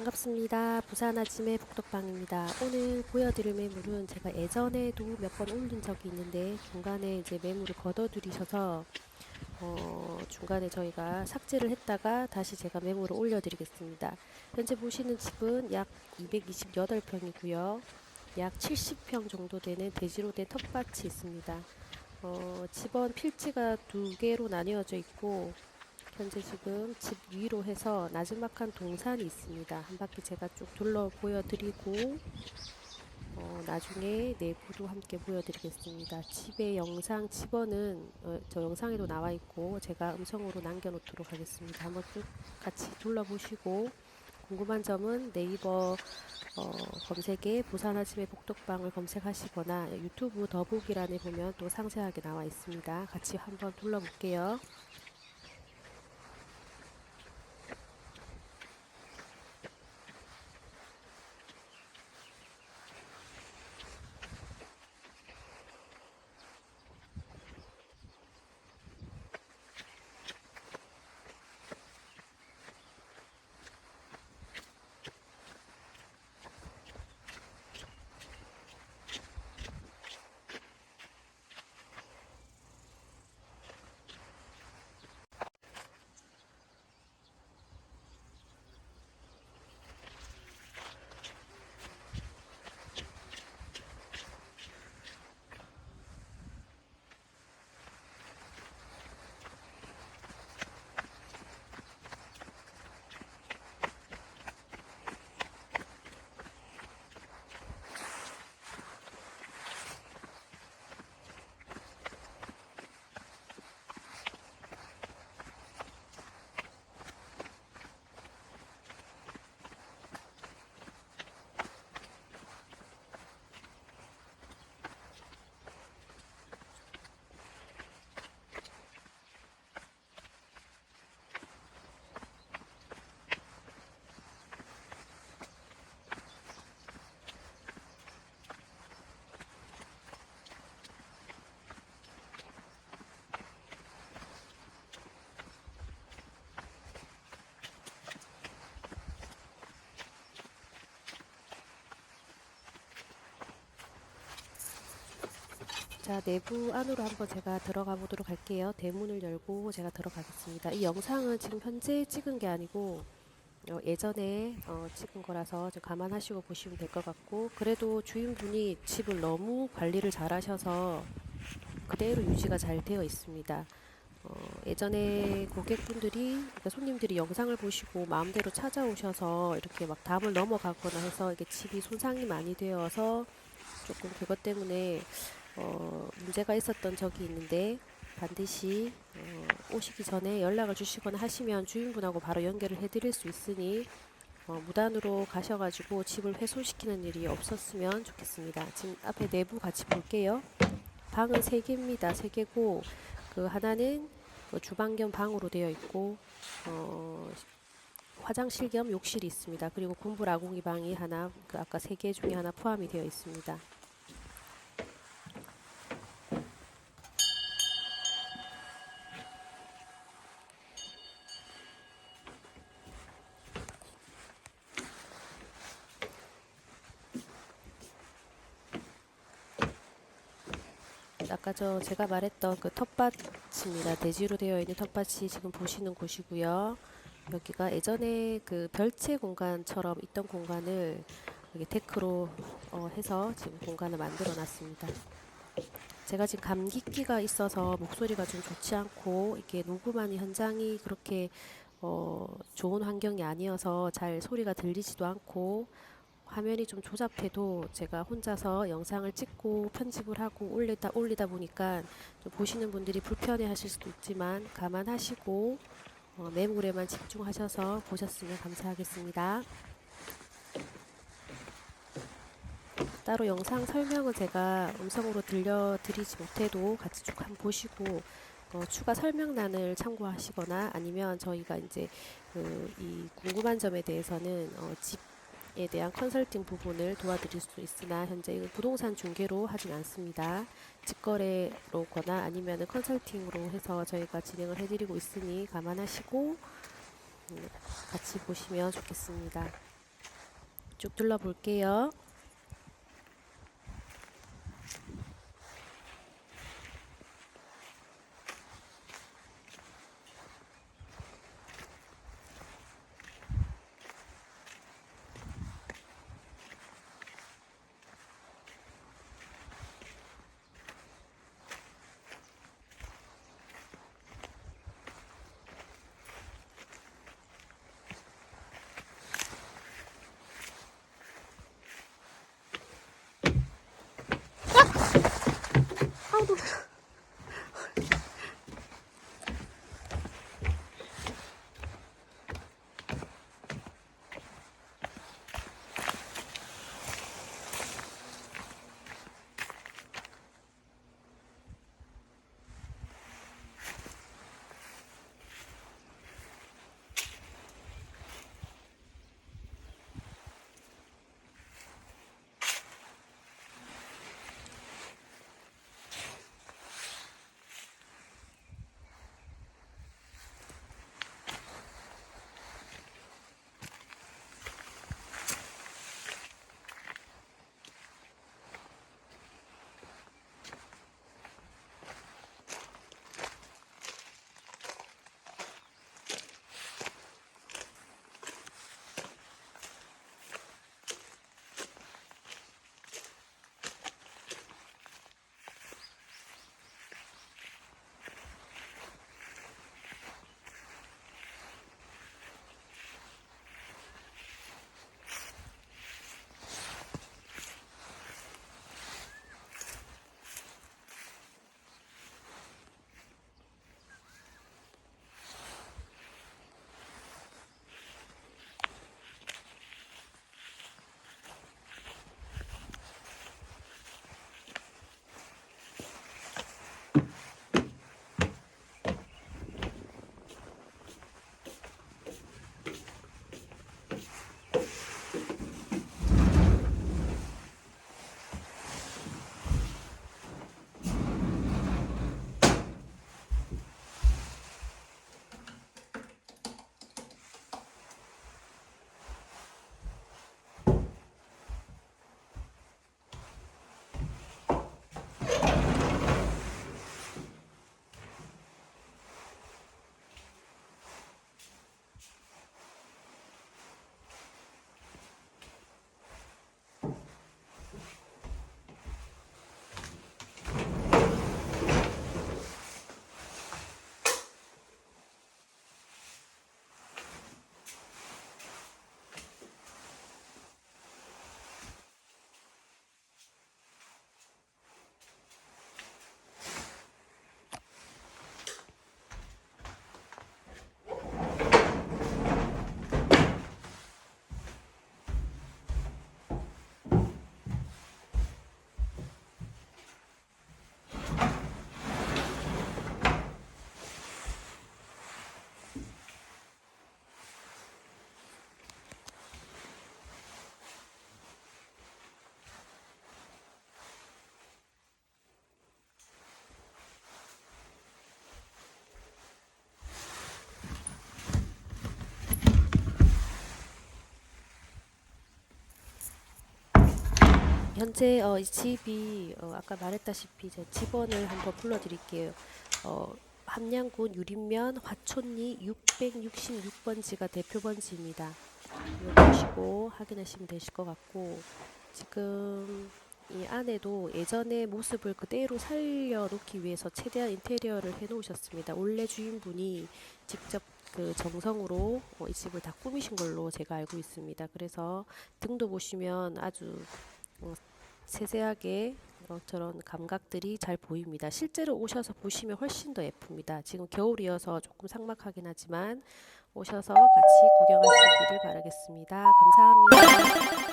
반갑습니다. 부산 아침의 복덕방입니다. 오늘 보여드릴 매물은 제가 예전에도 몇 번 올린 적이 있는데 중간에 이제 매물을 걷어들이셔서 어, 중간에 저희가 삭제를 했다가 다시 제가 매물을 올려드리겠습니다. 현재 보시는 집은 약 228평이고요. 약 70평 정도 되는 대지로 된 텃밭이 있습니다. 어, 집원 필지가 두 개로 나뉘어져 있고 현재 지금 집 위로 해서 나지막한 동산이 있습니다. 한 바퀴 제가 쭉 둘러 보여드리고 어, 나중에 내부도 함께 보여드리겠습니다. 집의 영상 집원은 어, 저 영상에도 나와 있고 제가 음성으로 남겨놓도록 하겠습니다. 한번 쭉 같이 둘러보시고 궁금한 점은 네이버 어, 검색에 부산 아침의 복덕방을 검색하시거나 유튜브 더보기란에 보면 또 상세하게 나와 있습니다. 같이 한번 둘러볼게요. 자, 내부 안으로 한번 제가 들어가 보도록 할게요. 대문을 열고 제가 들어가겠습니다. 이 영상은 지금 현재 찍은 게 아니고 어, 예전에 어, 찍은 거라서 좀 감안하시고 보시면 될 것 같고 그래도 주인분이 집을 너무 관리를 잘 하셔서 그대로 유지가 잘 되어 있습니다. 어, 예전에 고객분들이 그러니까 손님들이 영상을 보시고 마음대로 찾아오셔서 이렇게 막 담을 넘어가거나 해서 이게 집이 손상이 많이 되어서 조금 그것 때문에 어, 문제가 있었던 적이 있는데 반드시 어, 오시기 전에 연락을 주시거나 하시면 주인분하고 바로 연결을 해드릴 수 있으니 어, 무단으로 가셔가지고 집을 훼손시키는 일이 없었으면 좋겠습니다. 지금 앞에 내부 같이 볼게요. 방은 세 개입니다. 세 개고 그 하나는 어, 주방 겸 방으로 되어 있고 어, 화장실 겸 욕실이 있습니다. 그리고 군부 라공이 방이 하나 그 아까 세 개 중에 하나 포함이 되어 있습니다. 아까 저 제가 말했던 그 텃밭입니다. 대지로 되어 있는 텃밭이 지금 보시는 곳이고요. 여기가 예전에 그 별채 공간처럼 있던 공간을 여기 데크로 어, 해서 지금 공간을 만들어 놨습니다. 제가 지금 감기기가 있어서 목소리가 좀 좋지 않고 이렇게 녹음하는 현장이 그렇게 어, 좋은 환경이 아니어서 잘 소리가 들리지도 않고 화면이 좀 조잡해도 제가 혼자서 영상을 찍고 편집을 하고 올리다 올리다 보니까 좀 보시는 분들이 불편해 하실 수도 있지만 감안하시고 어, 매물에만 집중하셔서 보셨으면 감사하겠습니다. 따로 영상 설명은 제가 음성으로 들려드리지 못해도 같이 쭉 한번 보시고 어, 추가 설명란을 참고하시거나 아니면 저희가 이제 그, 이 궁금한 점에 대해서는 어, 집 에 대한 컨설팅 부분을 도와드릴 수 있으나 현재 이건 부동산 중개로 하진 않습니다. 직거래로거나 아니면 컨설팅으로 해서 저희가 진행을 해드리고 있으니 감안하시고 음, 같이 보시면 좋겠습니다. 쭉 둘러볼게요. 현재 어, 이 집이 어, 아까 말했다시피 제 집원을 한번 불러드릴게요. 어, 함양군 유림면 화촌리 666번지가 대표 번지입니다. 이거 보시고 확인하시면 되실 것 같고 지금 이 안에도 예전의 모습을 그대로 살려놓기 위해서 최대한 인테리어를 해놓으셨습니다. 원래 주인분이 직접 그 정성으로 어, 이 집을 다 꾸미신 걸로 제가 알고 있습니다. 그래서 등도 보시면 아주 어, 세세하게 어, 저런 감각들이 잘 보입니다. 실제로 오셔서 보시면 훨씬 더 예쁩니다. 지금 겨울이어서 조금 삭막하긴 하지만 오셔서 같이 구경하시기를 바라겠습니다. 감사합니다.